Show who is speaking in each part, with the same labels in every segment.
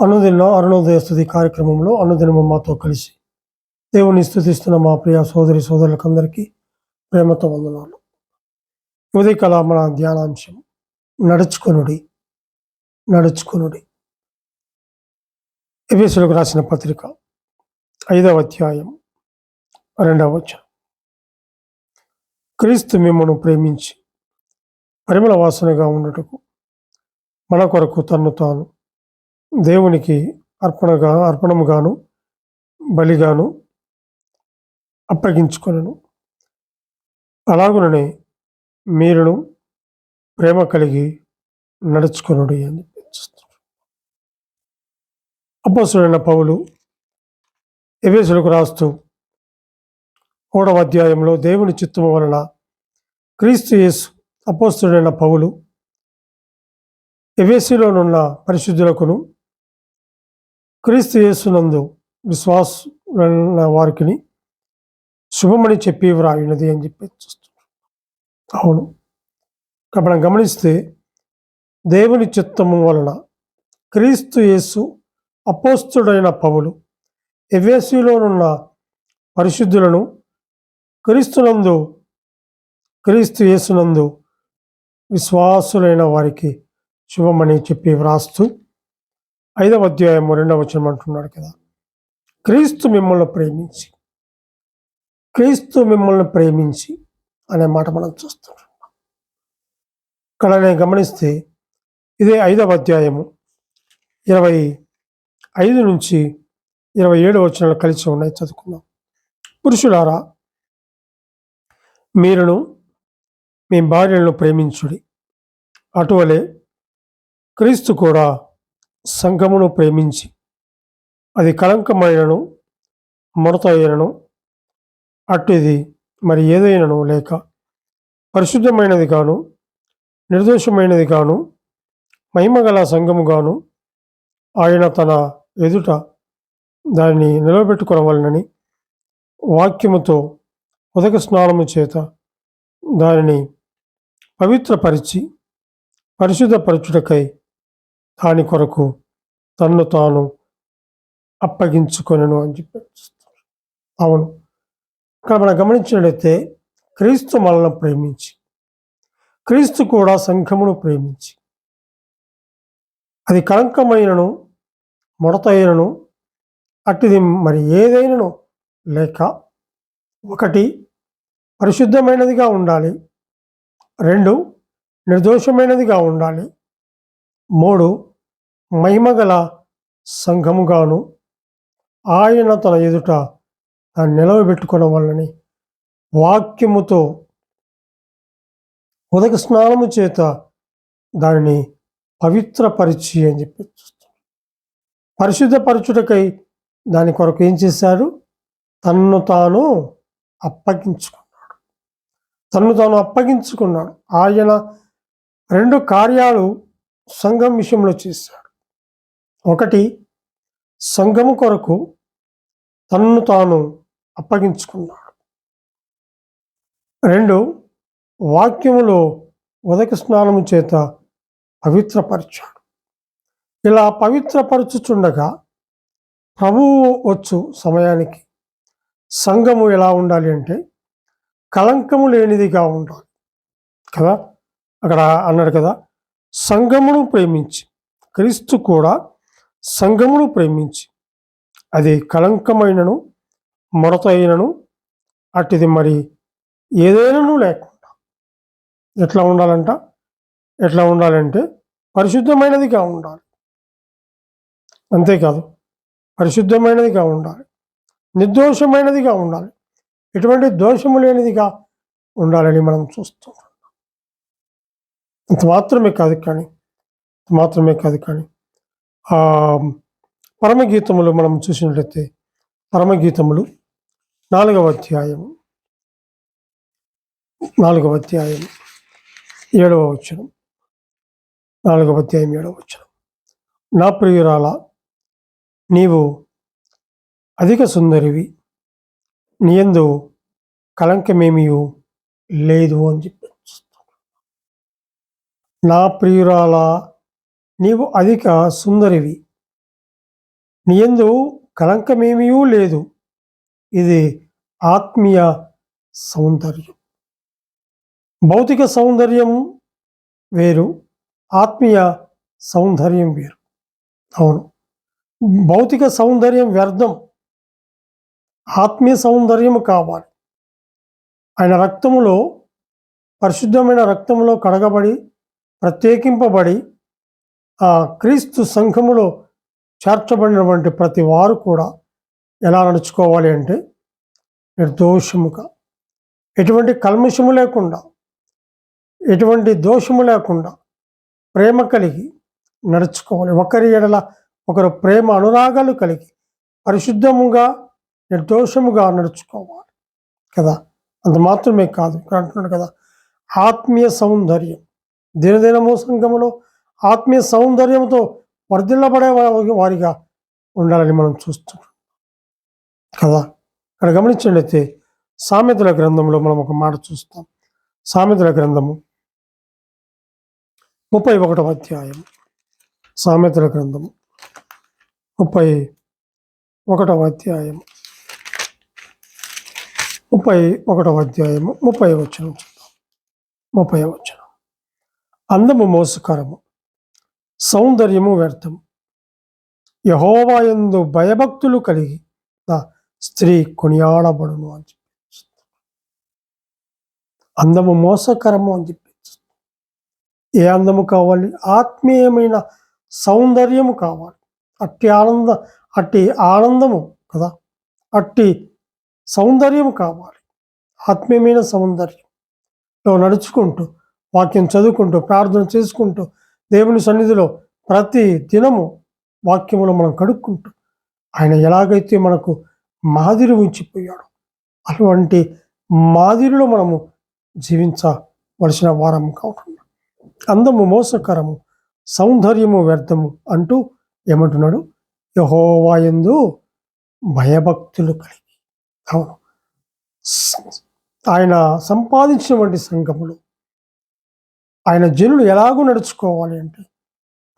Speaker 1: అనుదిన అరుణోదయ స్థుతి కార్యక్రమంలో అనుదినము మాతో కలిసి దేవుని స్థుతిస్తున్న మా ప్రియ సోదరి సోదరులకందరికీ ప్రేమతో వందనాలు. ఉదయకాల మన ధ్యానాంశం నడుచుకొనుడి నడుచుకొనుడి. ఎబిసులకు రాసిన పత్రిక ఐదవ అధ్యాయం రెండవ వచనం. క్రీస్తు మిమ్మను ప్రేమించి పరిమళ వాసనగా ఉండటకు మన కొరకు తన్ను తాను దేవునికి అర్పణగా అర్పణముగాను బలిగాను అప్పగించుకొనను. అలాగుననే మీరును ప్రేమ కలిగి నడుచుకునుడు అని అపోసుడైన పౌలు ఎవేసులకు రాస్తూ మూడవ అధ్యాయంలో దేవుని చిత్తము వలన క్రీస్తు యేసు అపోస్తుడైన పౌలు ఎవేసిలోనున్న పరిశుద్ధులకును క్రీస్తు యేసునందు విశ్వాసులైన వారికి శుభమని చెప్పి వ్రాయినది అని చెప్పి చూస్తున్నాం. అవును. మనం గమనిస్తే దేవుని చిత్తము వలన క్రీస్తు యేసు అపోస్తుడైన పౌలు ఎవేసిలోనున్న పరిశుద్ధులను క్రీస్తునందు క్రీస్తు యేసునందు విశ్వాసులైన వారికి శుభమని చెప్పి వ్రాస్తూ ఐదవ అధ్యాయము రెండవ వచనం అంటున్నాడు కదా. క్రీస్తు మిమ్మల్ని ప్రేమించి క్రీస్తు మిమ్మల్ని ప్రేమించి అనే మాట మనం చూస్తున్నాం. ఇక్కడ నేను గమనిస్తే ఇదే ఐదవ అధ్యాయము ఇరవై ఐదు నుంచి ఇరవై ఏడు వచనాలు కలిసి ఉన్నాయి చదువుకుందాం. పురుషులారా మీరును మీ భార్యలను ప్రేమించుడి. అటువలే క్రీస్తు కూడా సంఘమును ప్రేమించి అది కళంకమైనను ముడత అయినను అట్టిది మరి ఏదైనను లేక పరిశుద్ధమైనది కాను నిర్దోషమైనది కాను మహిమగల సంఘముగాను ఆయన తన ఎదుట దాన్ని నిలబెట్టుకోవాలని వాక్యముతో ఉదక స్నానము చేత దానిని పవిత్రపరిచి పరిశుద్ధపరచుటకై దాని కొరకు తన్ను తాను అప్పగించుకొనను అని చెప్పి అవును. ఇక్కడ మనం గమనించినట్లయితే క్రీస్తు మనల్ని ప్రేమించి క్రీస్తు కూడా సంఘమును ప్రేమించి అది కళంకమైనను ముడతైనను అట్టిది మరి ఏదైనను లేక ఒకటి పరిశుద్ధమైనదిగా ఉండాలి. రెండు నిర్దోషమైనదిగా ఉండాలి. మూడు మహిమగల సంఘముగాను ఆయన తన ఎదుట దాన్ని నిలవబెట్టుకున్న వాళ్ళని వాక్యముతో ఉదక స్నానము చేత దానిని పవిత్రపరిచి అని చెప్పి పరిశుద్ధపరచుటకై దాని కొరకు ఏం చేశాడు? తన్ను తాను అప్పగించుకున్నాడు. తన్ను తాను అప్పగించుకున్నాడు. ఆయన రెండు కార్యాలు సంఘం విషయంలో చేశాడు. ఒకటి సంఘము కొరకు తన్ను తాను అప్పగించుకున్నాడు. రెండు వాక్యములో ఉదక స్నానము చేత పవిత్రపరిచాడు. ఇలా పవిత్రపరచుచుండగా ప్రభువు వచ్చు సమయానికి. సంఘము ఎలా ఉండాలి అంటే కలంకము లేనిదిగా ఉండాలి. కదా? అక్కడ అన్నాడు కదా సంఘమును ప్రేమించి క్రీస్తు కూడా సంఘమును ప్రేమించి అది కలంకమైనను ముడత అయినను అట్టిది మరి ఏదైనాను లేకుండా. ఎట్లా ఉండాలంట? ఎట్లా ఉండాలంటే పరిశుద్ధమైనదిగా ఉండాలి. అంతేకాదు పరిశుద్ధమైనదిగా ఉండాలి. నిర్దోషమైనదిగా ఉండాలి. ఎటువంటి దోషము లేనిదిగా ఉండాలని మనం చూస్తున్నాం ఇంత మాత్రమే కాదు కానీ మాత్రమే కాదు కానీ పరమగీతములు మనం చూసినట్లయితే పరమగీతములు నాలుగవ అధ్యాయం నాలుగవ అధ్యాయం ఏడవ వచ్చనం నాలుగవ అధ్యాయం ఏడవ వచ్చనం నా ప్రియురాల నీవు అధిక సుందరివి నీయందు కళంకమేమీ లేదు అని చెప్పి నా ప్రియురాల నీవు అధిక సుందరివి. నీయందు కలంకమేమీ లేదు. ఇది ఆత్మీయ సౌందర్యం. భౌతిక సౌందర్యం వేరు ఆత్మీయ సౌందర్యం వేరు. అవును. భౌతిక సౌందర్యం వ్యర్థం. ఆత్మీయ సౌందర్యం కావాలి. ఆయన రక్తములో పరిశుద్ధమైన రక్తంలో కడగబడి ప్రత్యేకింపబడి ఆ క్రీస్తు సంఘములో చేర్చబడినటువంటి ప్రతి వారు కూడా ఎలా నడుచుకోవాలి అంటే నిర్దోషముగా ఎటువంటి కల్మషము లేకుండా ఎటువంటి దోషము లేకుండా ప్రేమ కలిగి నడుచుకోవాలి. ఒకరి ఎడల ఒకరు ప్రేమ అనురాగాలు కలిగి పరిశుద్ధముగా నిర్దోషముగా నడుచుకోవాలి కదా. అంత మాత్రమే కాదు. ఇక్కడ అంటున్నాడు కదా ఆత్మీయ సౌందర్యం. దినదినము సంఘములో ఆత్మీయ సౌందర్యంతో వర్ధిల్లబడే వారిగా ఉండాలని మనం చూస్తున్నాం. కదా? ఇక్కడ అయితే సామెతల గ్రంథంలో మనం ఒక మాట చూస్తాం. సామెతల గ్రంథము ముప్పై ఒకటవ అధ్యాయం. సామెతల గ్రంథము ముప్పై ఒకటవ అధ్యాయం ముప్పై ఒకటవ అధ్యాయము ముప్పై వచ్చిన చూద్దాం. ముప్పై వచ్చిన అందము మోసకరము. సౌందర్యము వ్యర్థం. యహోవాయందు భయభక్తులు కలిగి నా స్త్రీ కొనియాడబడును అని చెప్పి అందము మోసకరము అని చెప్పి ఏ అందము కావాలి? ఆత్మీయమైన సౌందర్యము కావాలి. అట్టి ఆనంద అట్టి ఆనందము కదా? అట్టి సౌందర్యం కావాలి. ఆత్మీయమైన సౌందర్యంలో నడుచుకుంటూ వాక్యం చదువుకుంటూ ప్రార్థన చేసుకుంటూ దేవుని సన్నిధిలో ప్రతి దినము వాక్యములు మనం కడుక్కుంటూ ఆయన ఎలాగైతే మనకు మాదిరి ఉంచిపోయాడో అటువంటి మాదిరిలో మనము జీవించవలసిన వారం కావుతున్నాం అందము మోసకరము సౌందర్యము వ్యర్థము అంటూ ఏమంటున్నాడు? యహోవాయందు భయభక్తులు కలిగి. అవును. ఆయన సంపాదించినటువంటి సంఘములు ఆయన జనులు ఎలాగూ నడుచుకోవాలి అంటే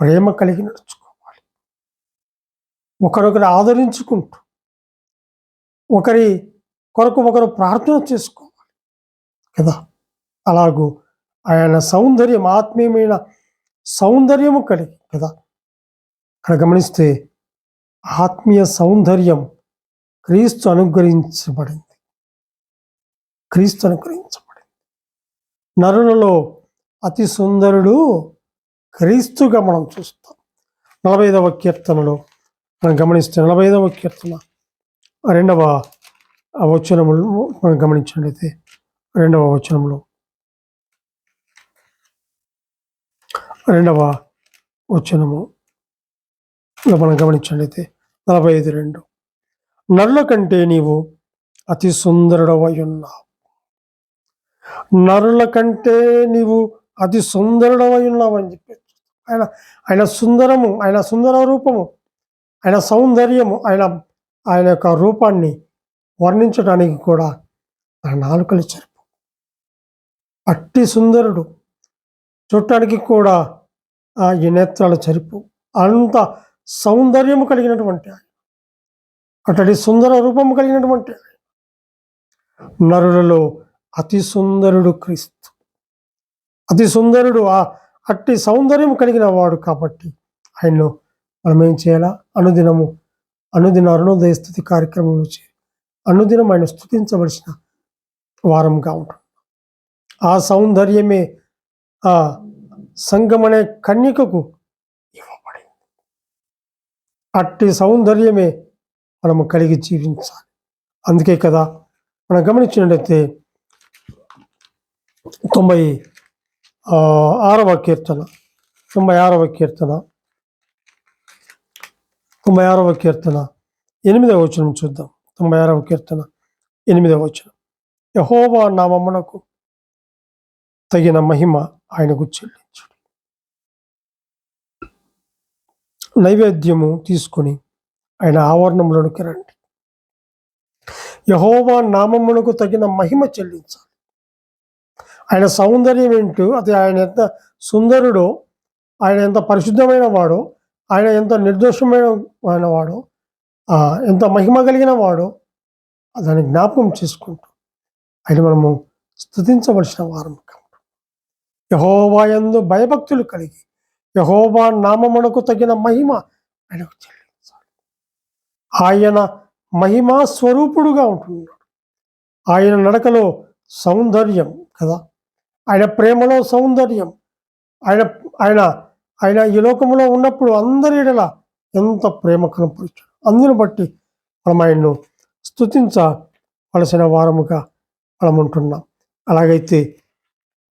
Speaker 1: ప్రేమ కలిగి నడుచుకోవాలి. ఒకరొకరు ఆదరించుకుంటూ ఒకరి కొరకు ఒకరు ప్రార్థన చేసుకోవాలి కదా. అలాగూ ఆయన సౌందర్యం ఆత్మీయమైన సౌందర్యము కలిగి కదా. అక్కడ గమనిస్తే ఆత్మీయ సౌందర్యం క్రీస్తు అనుగ్రహించబడింది. క్రీస్తు అనుగ్రహించబడింది. నరులలో అతి సుందరుడు క్రీస్తుగా మనం చూస్తాం. నలభై ఐదవ కీర్తనలో మనం గమనిస్తే నలభై ఐదవ కీర్తన రెండవ వచనములు మనం గమనించినట్లయితే రెండవ వచనంలో రెండవ వచనము మనం గమనించినట్లయితే నలభై ఐదు రెండు. నరుల కంటే నీవు అతి సుందరుడవై ఉన్నావు. నరుల కంటే నీవు అతి సుందరుడమై ఉన్నామని అని చెప్పి. ఆయన ఆయన సుందరము ఆయన సుందర రూపము ఆయన సౌందర్యము ఆయన ఆయన యొక్క రూపాన్ని వర్ణించడానికి కూడా ఆ నాలుకలు చెరుపు అట్టి సుందరుడు చూడటానికి కూడా ఆ ఈ నేత్రాల చెరుపు. అంత సౌందర్యము కలిగినటువంటి ఆయన. అతడి సుందర రూపము కలిగినటువంటి ఆయన. నరులలో అతి సుందరుడు క్రీస్తు. అతి సుందరుడు ఆ అట్టి సౌందర్యం కలిగిన వాడు కాబట్టి ఆయన్ను మనం ఏం చేయాలా? అనుదినము అనుదిన అరుణోదయ స్థుతి కార్యక్రమంలో చేయాలి అనుదినం ఆయన స్థుతించవలసిన వారంగా ఉంటుంది ఆ సౌందర్యమే ఆ సంగమనే కన్యకకు ఇవ్వబడింది. అట్టి సౌందర్యమే మనము కలిగి జీవించాలి. అందుకే కదా మనం గమనించినట్లయితే తొంభై ఆరవ కీర్తన. తొంభై ఆరవ కీర్తన. తొంభై ఆరవ కీర్తన. ఎనిమిదవ వచనం చూద్దాం. తొంభై ఆరవ కీర్తన. ఎనిమిదవ వచనం. యహోవా నామమునకు తగిన మహిమ ఆయనకు చెల్లించుడు నైవేద్యము తీసుకొని ఆయన ఆవరణంలోనికి రండి. యహోవా నామమునకు తగిన మహిమ చెల్లించాలి. ఆయన సౌందర్యం ఏంటో అది ఆయన ఎంత సుందరుడో ఆయన ఎంత పరిశుద్ధమైన వాడో ఆయన ఎంత నిర్దోషమైన ఆయన వాడో ఎంత మహిమ కలిగిన వాడో దాన్ని జ్ఞాపకం చేసుకుంటూ ఆయన మనము స్థుతించవలసిన వారం కాదు. యహోవా యందు భయభక్తులు కలిగి యహోవా నామమునకు తగిన మహిమ ఆయనకు చెల్లించాలి. ఆయన మహిమా స్వరూపుడుగా ఉంటున్నాడు. ఆయన నడకలో సౌందర్యం కదా? ఆయన ప్రేమలో సౌందర్యం. ఆయన ఆయన ఆయన ఈ లోకంలో ఉన్నప్పుడు అందరి ఎడల ఎంత ప్రేమ కనపరిచాడు. అందును బట్టి మనం ఆయన్ను స్థుతించవలసిన వారముగా మనం ఉంటున్నాం. అలాగైతే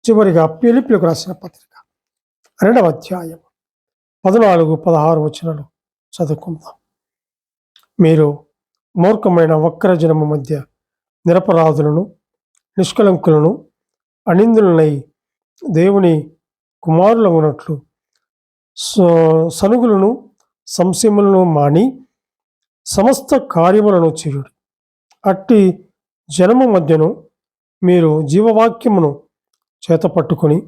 Speaker 1: చివరిగా పిలుపులకు రాసిన పత్రిక రెండవ అధ్యాయం పద్నాలుగు పదహారు వచనాలు చదువుకుందాం. మీరు మూర్ఖమైన వక్ర జనము మధ్య నిరపరాధులను నిష్కలంకులను అనిందులనై దేవుని కుమారులగునట్లు స- సనుగులను సంశయములను మాని సమస్త కార్యములను చేయుడు. అట్టి జనము మధ్యను మీరు జీవవాక్యమును చేతపట్టుకొని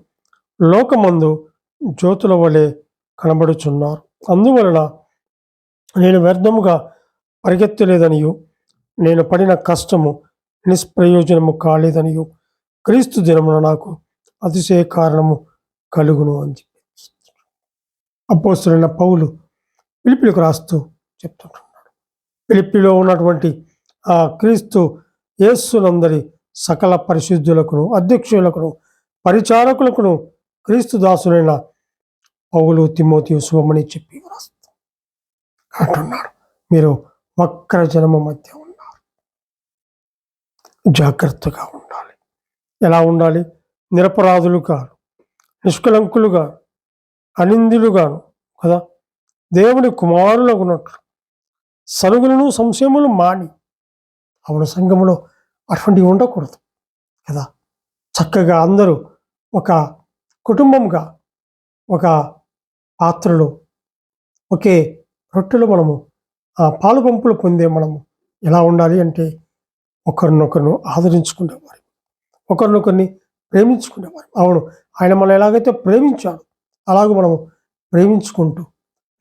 Speaker 1: లోకమందు జ్యోతుల వలె కనబడుచున్నారు. అందువలన నేను వ్యర్థముగా పరిగెత్తలేదనియు నేను పడిన కష్టము నిష్ప్రయోజనము కాలేదనియు. క్రీస్తు దినమున నాకు అతిశయ కారణము కలుగును అని చెప్పి. అపోస్తులైన పౌలు పిలిపిలకు రాస్తూ చెప్తుంటున్నాడు. పిలిపిలో ఉన్నటువంటి ఆ క్రీస్తు యేస్సునందరి సకల పరిశుద్ధులకును అధ్యక్షులకును పరిచారకులకును క్రీస్తు దాసులైన పౌలు తిమోతి శుభమని చెప్పి రాస్తూ అంటున్నాడు. మీరు వక్ర జనమ మధ్య ఉన్నారు. జాగ్రత్తగా ఉండాలి ఎలా ఉండాలి? నిరపరాధులు కాను నిష్కలంకులుగా అనిందులుగాను కదా? దేవుని కుమారులకు ఉన్నట్లు సనుగులను సంశయములు మాని అవును సంఘములో అటువంటివి ఉండకూడదు కదా? చక్కగా అందరూ ఒక కుటుంబంగా ఒక పాత్రలో ఒకే రొట్టెలు మనము ఆ పాలు పంపులు పొందే మనము ఎలా ఉండాలి అంటే ఒకరినొకరును ఆదరించుకునేవారు ఒకరినొకరిని ప్రేమించుకునేవారు. అవును ఆయన మనం ఎలాగైతే ప్రేమించాడు అలాగే మనము ప్రేమించుకుంటూ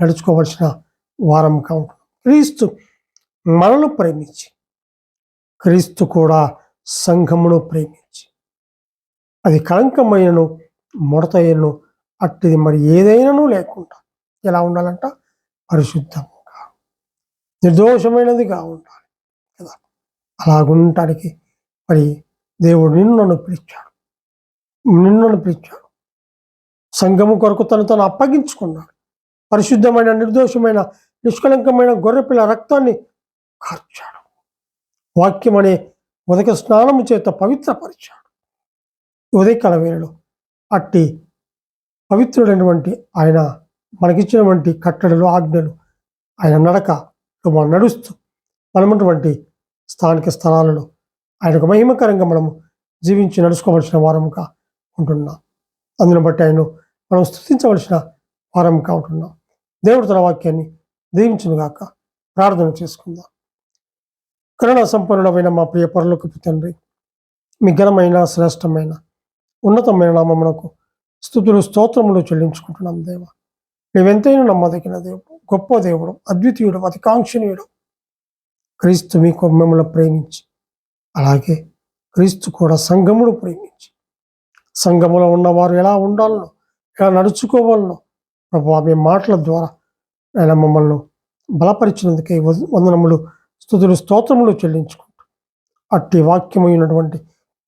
Speaker 1: నడుచుకోవలసిన వారం కావుంటున్నాం క్రీస్తు మనను ప్రేమించి క్రీస్తు కూడా సంఘమును ప్రేమించి అది కళంకమైనను ముడతయ్యను అట్టిది మరి ఏదైనాను లేకుండా ఎలా ఉండాలంట? పరిశుద్ధంగా నిర్దోషమైనదిగా ఉండాలి కదా. అలాగుండటానికి మరి దేవుడు నిన్ను పిలిచాడు. నిన్ను పిలిచాడు. సంఘము కొరకు తను తను అప్పగించుకున్నాడు. పరిశుద్ధమైన నిర్దోషమైన నిష్కలంకమైన గొర్రెపిల్ల రక్తాన్ని కార్చాడు. వాక్యం అనే ఉదక స్నానము చేత పవిత్రపరిచాడు. ఉదయకాల వేళలో అట్టి పవిత్రుడైనటువంటి ఆయన మనకిచ్చినటువంటి కట్టడలు ఆజ్ఞలు ఆయన నడక మనం నడుస్తూ మనమటువంటి స్థానిక స్థలాలలో ఆయన ఒక మహిమకరంగా మనము జీవించి నడుచుకోవలసిన వారముగా ఉంటున్నాం. అందును బట్టి ఆయన మనం స్థుతించవలసిన వారముగా ఉంటున్నాం. దేవుడు తన వాక్యాన్ని దీవించునుగాక ప్రార్థన చేసుకుందాం. కరుణ సంపన్నుడమైన మా ప్రియ పరలోకపు తండ్రి మీ ఘనమైన శ్రేష్టమైన ఉన్నతమైన నామమునకు స్థుతులు స్తోత్రములు చెల్లించుకుంటున్నాం దేవ. నీవెంతైనా నమ్మదగిన దేవుడు గొప్ప దేవుడు అద్వితీయుడు అతికాంక్షణీయుడు క్రీస్తు మీకు మిమ్మల్ని ప్రేమించి అలాగే క్రీస్తు కూడా సంఘమును ప్రేమించి సంఘములో ఉన్నవారు ఎలా ఉండాలనో ఎలా నడుచుకోవాలనో ప్రభు మీ మాటల ద్వారా ఆయన మమ్మల్ని బలపరిచినందుకే వందనములు స్థుతులు స్తోత్రములు చెల్లించుకుంటూ అట్టి వాక్యమైనటువంటి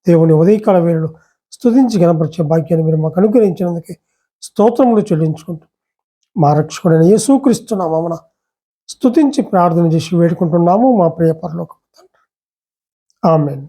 Speaker 1: దేవుని ఉదయకాల వేళలు స్థుతించి కనపరిచే భాగ్యాన్ని మీరు మాకు అనుగ్రహించినందుకే స్తోత్రములు చెల్లించుకుంటూ మా రక్షకుడైన యేసుక్రీస్తు నామమున స్థుతించి ప్రార్థన చేసి వేడుకుంటున్నాము మా ప్రియ పరలోకం. తండ్రి ఆమెన్